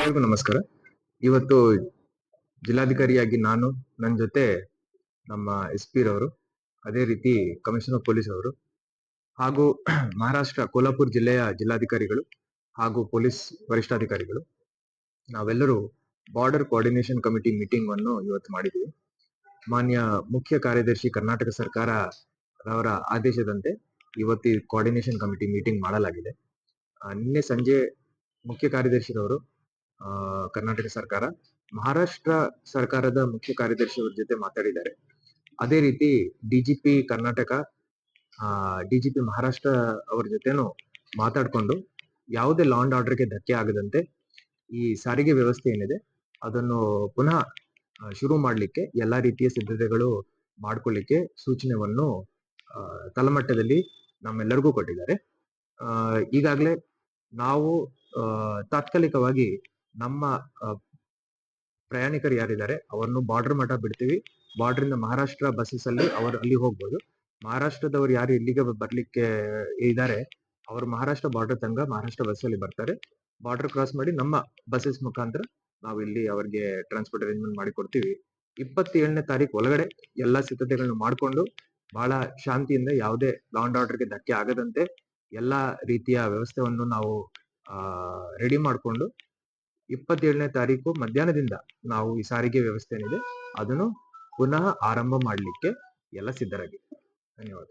ಎಲ್ರಿಗೂ ನಮಸ್ಕಾರ. ಇವತ್ತು ಜಿಲ್ಲಾಧಿಕಾರಿಯಾಗಿ ನಾನು ನನ್ನ ಜೊತೆ ನಮ್ಮ ಎಸ್ ಪಿ ರವರು, ಅದೇ ರೀತಿ ಕಮಿಷನರ್ ಪೊಲೀಸ್ ಅವರು ಹಾಗೂ ಮಹಾರಾಷ್ಟ್ರ ಕೋಲ್ಹಾಪುರ್ ಜಿಲ್ಲೆಯ ಜಿಲ್ಲಾಧಿಕಾರಿಗಳು ಹಾಗೂ ಪೊಲೀಸ್ ವರಿಷ್ಠಾಧಿಕಾರಿಗಳು, ನಾವೆಲ್ಲರೂ ಬಾರ್ಡರ್ ಕೋಆರ್ಡಿನೇಷನ್ ಕಮಿಟಿ ಮೀಟಿಂಗ್ ಅನ್ನು ಇವತ್ತು ಮಾಡಿದ್ದೀವಿ. ಮಾನ್ಯ ಮುಖ್ಯ ಕಾರ್ಯದರ್ಶಿ ಕರ್ನಾಟಕ ಸರ್ಕಾರ ಅವರ ಆದೇಶದಂತೆ ಇವತ್ತು ಕೋಆರ್ಡಿನೇಷನ್ ಕಮಿಟಿ ಮೀಟಿಂಗ್ ಮಾಡಲಾಗಿದೆ. ನಿನ್ನೆ ಸಂಜೆ ಮುಖ್ಯ ಕಾರ್ಯದರ್ಶಿರವರು ಕರ್ನಾಟಕ ಸರ್ಕಾರ, ಮಹಾರಾಷ್ಟ್ರ ಸರ್ಕಾರದ ಮುಖ್ಯ ಕಾರ್ಯದರ್ಶಿಯವರ ಜೊತೆ ಮಾತಾಡಿದ್ದಾರೆ. ಅದೇ ರೀತಿ ಡಿಜಿಪಿ ಕರ್ನಾಟಕ ಡಿಜಿಪಿ ಮಹಾರಾಷ್ಟ್ರ ಅವರ ಜೊತೆನೂ ಮಾತಾಡಿಕೊಂಡು ಯಾವುದೇ ಲಾಂಡ್ ಆರ್ಡರ್ಗೆ ಧಕ್ಕೆ ಆಗದಂತೆ ಈ ಸಾರಿಗೆ ವ್ಯವಸ್ಥೆ ಏನಿದೆ ಅದನ್ನು ಪುನಃ ಶುರು ಮಾಡಲಿಕ್ಕೆ ಎಲ್ಲಾ ರೀತಿಯ ಸಿದ್ಧತೆಗಳು ಮಾಡ್ಕೊಳ್ಳಿಕ್ಕೆ ಸೂಚನೆವನ್ನು ತಲಮಟ್ಟದಲ್ಲಿ ನಮ್ಮೆಲ್ಲರಿಗೂ ಕೊಟ್ಟಿದ್ದಾರೆ. ಈಗಾಗಲೇ ನಾವು ತಾತ್ಕಾಲಿಕವಾಗಿ ನಮ್ಮ ಪ್ರಯಾಣಿಕರು ಯಾರಿದ್ದಾರೆ, ಅವರನ್ನು ಬಾರ್ಡರ್ ಮಠ ಬಿಡ್ತೀವಿ. ಬಾರ್ಡರ್ ಇಂದ ಮಹಾರಾಷ್ಟ್ರ ಬಸ್ಸಸ್ ಅಲ್ಲಿ ಅವರು ಅಲ್ಲಿ ಹೋಗ್ಬೋದು. ಮಹಾರಾಷ್ಟ್ರದವರು ಯಾರು ಇಲ್ಲಿಗೆ ಬರ್ಲಿಕ್ಕೆ ಇದ್ದಾರೆ, ಅವರು ಮಹಾರಾಷ್ಟ್ರ ಬಾರ್ಡರ್ ತನಕ ಮಹಾರಾಷ್ಟ್ರ ಬಸ್ ಅಲ್ಲಿ ಬರ್ತಾರೆ. ಬಾರ್ಡರ್ ಕ್ರಾಸ್ ಮಾಡಿ ನಮ್ಮ ಬಸ್ಸಸ್ ಮುಖಾಂತರ ನಾವು ಇಲ್ಲಿ ಅವರಿಗೆ ಟ್ರಾನ್ಸ್ಪೋರ್ಟ್ ಅರೇಂಜ್ಮೆಂಟ್ ಮಾಡಿ ಕೊಡ್ತೀವಿ ಇಪ್ಪತ್ತೇಳನೇ ತಾರೀಕು ಒಳಗಡೆ ಎಲ್ಲಾ ಸಿದ್ಧತೆಗಳನ್ನ ಮಾಡ್ಕೊಂಡು ಬಹಳ ಶಾಂತಿಯಿಂದ ಯಾವುದೇ ಲಾ ಅಂಡ್ ಆರ್ಡರ್ಗೆ ಧಕ್ಕೆ ಆಗದಂತೆ ಎಲ್ಲಾ ರೀತಿಯ ವ್ಯವಸ್ಥೆಯನ್ನು ನಾವು ರೆಡಿ ಮಾಡಿಕೊಂಡು ಇಪ್ಪತ್ತೇಳನೇ ತಾರೀಕು ಮಧ್ಯಾಹ್ನದಿಂದ ನಾವು ಈ ಸಾರಿಗೆ ವ್ಯವಸ್ಥೆ ಏನಿದೆ ಅದನ್ನು ಪುನಃ ಆರಂಭ ಮಾಡಲಿಕ್ಕೆ ಎಲ್ಲ ಸಿದ್ಧರಾಗಿ. ಧನ್ಯವಾದ.